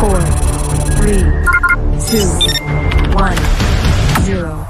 four, three, two, one, zero.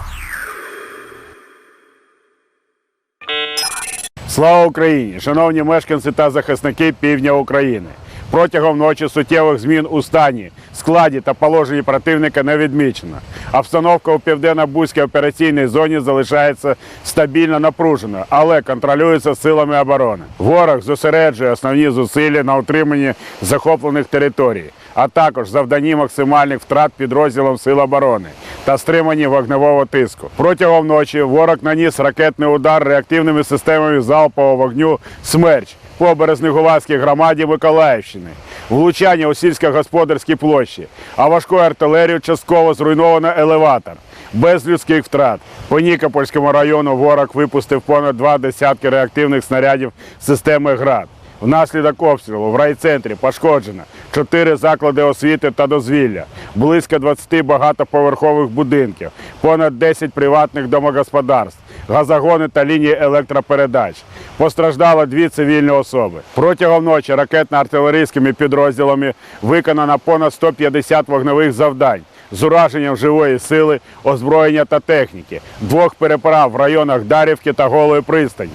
Слава Україні! Шановні мешканці та захисники півдня України. Протягом ночі суттєвих змін у стані, складі та положенні противника не відмічено. Обстановка у південно-бузькій операційній зоні залишається стабільно напруженою, але контролюється силами оборони. Ворог зосереджує основні зусилля на утриманні захоплених територій, а також завданні максимальних втрат підрозділам Сил оборони та стриманні вогневого тиску. Протягом ночі ворог наніс ракетний удар реактивними системами залпового вогню Смерч по Березнегуватській громаді Миколаївщини, влучання у сільськогосподарській площі, а важкою артилерією частково зруйновано елеватор. Без людських втрат по Нікопольському району ворог випустив понад два десятки реактивних снарядів системи ГРАД. Внаслідок обстрілу в райцентрі пошкоджено 4 заклади освіти та дозвілля, близько 20 багатоповерхових будинків, понад 10 приватних домогосподарств, газогони та лінії електропередач. Постраждало дві цивільні особи. Протягом ночі ракетно-артилерійськими підрозділами виконано понад 150 вогневих завдань з ураженням живої сили, озброєння та техніки, двох переправ в районах Дарівки та Голої пристані.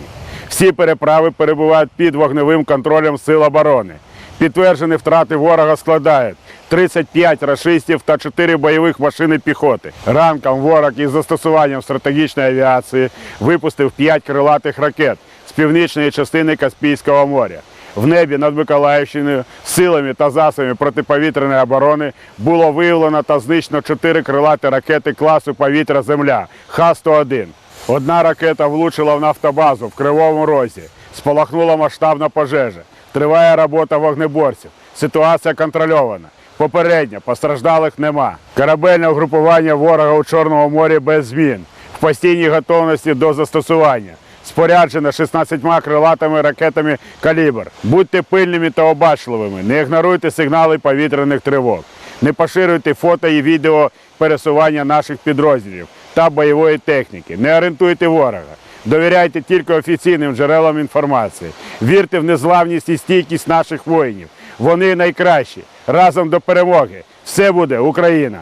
Всі переправи перебувають під вогневим контролем Сил оборони. Підтверджені втрати ворога складають 35 рашистів та 4 бойових машини піхоти. Ранком ворог із застосуванням стратегічної авіації випустив 5 крилатих ракет з північної частини Каспійського моря. В небі над Миколаївщиною силами та засобами протиповітряної оборони було виявлено та знищено 4 крилаті ракети класу повітря-Земля Х-101. Одна ракета влучила в нафтобазу в Кривому Розі. Спалахнула масштабна пожежа. Триває робота вогнеборців. Ситуація контрольована. Попередньо постраждалих нема. Корабельне угрупування ворога у Чорному морі без змін. В постійній готовності до застосування. Споряджена 16 крилатими ракетами калібр. Будьте пильними та обачливими. Не ігноруйте сигнали повітряних тривог. Не поширюйте фото і відео пересування наших підрозділів та бойової техніки. Не орієнтуйте ворога. Довіряйте тільки офіційним джерелам інформації. Вірте в незламність і стійкість наших воїнів. Вони найкращі. Разом до перемоги. Все буде Україна!